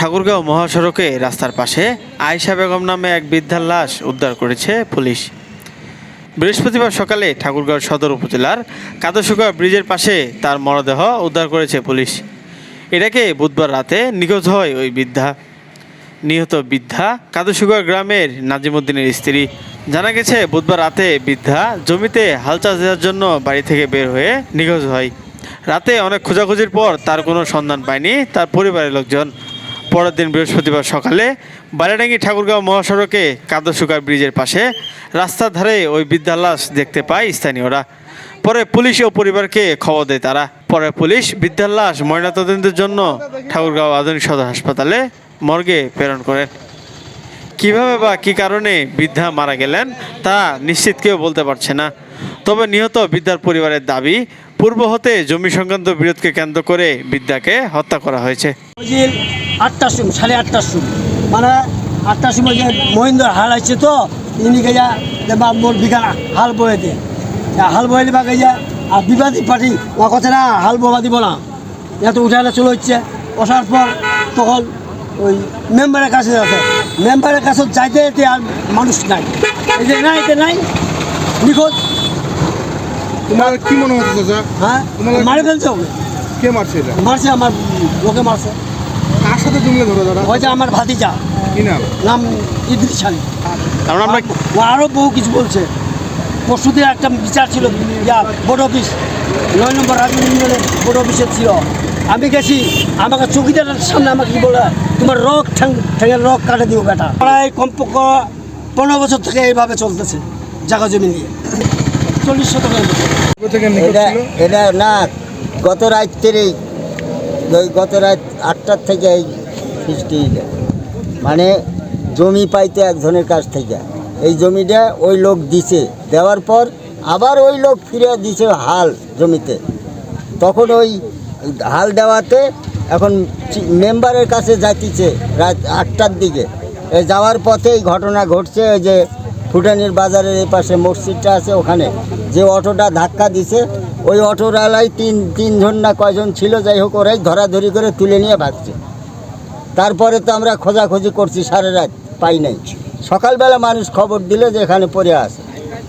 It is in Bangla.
ঠাকুরগাঁও মহাসড়কে রাস্তার পাশে আয়েশা বেগম নামে এক বৃদ্ধার লাশ উদ্ধার করেছে পুলিশ। বৃহস্পতিবার সকালে ঠাকুরগাঁও সদর উপজেলার কাদশুকা ব্রিজের পাশে তার মরদেহ উদ্ধার করেছে পুলিশ। এটাকে বুধবার রাতে নিখোঁজ হয় ওই বৃদ্ধা। নিহত বৃদ্ধা কাদুশুগা গ্রামের নাজিমুদ্দিনের স্ত্রী। জানা গেছে, বুধবার রাতে বৃদ্ধা জমিতে হাল চাষ দেওয়ার জন্য বাড়ি থেকে বের হয়ে নিখোঁজ হয়। রাতে অনেক খোঁজাখুঁজির পর তার কোনো সন্ধান পায়নি তার পরিবারের লোকজন। পরের দিন বৃহস্পতিবার সকালে বালিডাঙ্গি ঠাকুরগাঁও মহাসড়কে কাদুশুকা ব্রিজের পাশে রাস্তার ধারে ওই বৃদ্ধার লাশ দেখতে পায় স্থানীয়রা। পরে পুলিশ ও পরিবারকে খবর দেয় তারা। পরে পুলিশ বৃদ্ধার লাশ ময়নাতদন্তের জন্য ঠাকুরগাঁও আধুনিক সদর হাসপাতালে মর্গে প্রেরণ করেন কীভাবে বা কী কারণে বৃদ্ধা মারা গেলেন, তা নিশ্চিত কেউ বলতে পারছে না। তবে নিহত বৃদ্ধার পরিবারের দাবি, পূর্ব হতে জমি সংক্রান্ত বিরোধকে কেন্দ্র করে বৃদ্ধাকে হত্যা করা হয়েছে। আটটার সময় সাড়ে আটটার সময় মানে আটটার সময় যে মহেন্দ্র হাল আসছে তো ইনি গেজা বা মোর বিঘা হাল বয়ে দে। হাল বয়ে দিবা গেজা আর বিবাদী পার্টি ও কথা না হাল বোবা দিব না এত উঠালে চলে হচ্ছে। বসার পর তখন ওই মেম্বারের কাছে আছে মেম্বারের কাছে যাইতে যেতে আর মানুষ নাই। এই যে নাই এতে নাই। নিখোঁজ। তোমার কি মনে হচ্ছে হ্যাঁ? মারে ফেলছে কে মারছে মারছে আমার লোকে মারছে। কার সাথে জমলে ধরো দাদা। ওই যে আমার ভাতিজা। কি নাম? নাম ইদ্রিস আলী। কারণ আমরা ও আরও বহু কিছু বলছে। পরশুদিন একটা বিচার ছিল ইয়া বোর্ড অফিস নয় নম্বর রাজনীতি বোর্ড অফিসে ছিল আমি গেছি আমাকে চৌকিদারের সামনে আমাকে কি বলে তোমার রক ঠ্যাং ঠ্যাঙের রক কাটে দিও বেটা। প্রায় কমপক্ষ পনেরো বছর থেকে এইভাবে চলতেছে জায়গা জমি নিয়ে। চল্লিশ শতকের এটা এটা না গত রাত্রেই ওই গত রাত আটটার থেকে এই সৃষ্টি মানে জমি পাইতে একজনের কাছ থেকে। এই জমিটা ওই লোক দিছে। দেওয়ার পর আবার ওই লোক ফিরে দিছে হাল জমিতে। তখন ওই হাল দেওয়াতে এখন মেম্বারের কাছে যাইতেছে রাত আটটার দিকে। যাওয়ার পথে এই ঘটনা ঘটছে যে ফুটানির বাজারের এই পাশে মসজিদটা আছে ওখানে। যে অটোটা ধাক্কা দিছে ওই অটোওয়ালাই তিন তিনজন না কয়জন ছিল, যাই হোক ওরাই ধরাধরি করে তুলে নিয়ে ভাগছে। তারপরে তো আমরা খোঁজাখুঁজি করছি, সারা রাত পাই নাই। সকালবেলা মানুষ খবর দিলে যে এখানে পড়ে আছে।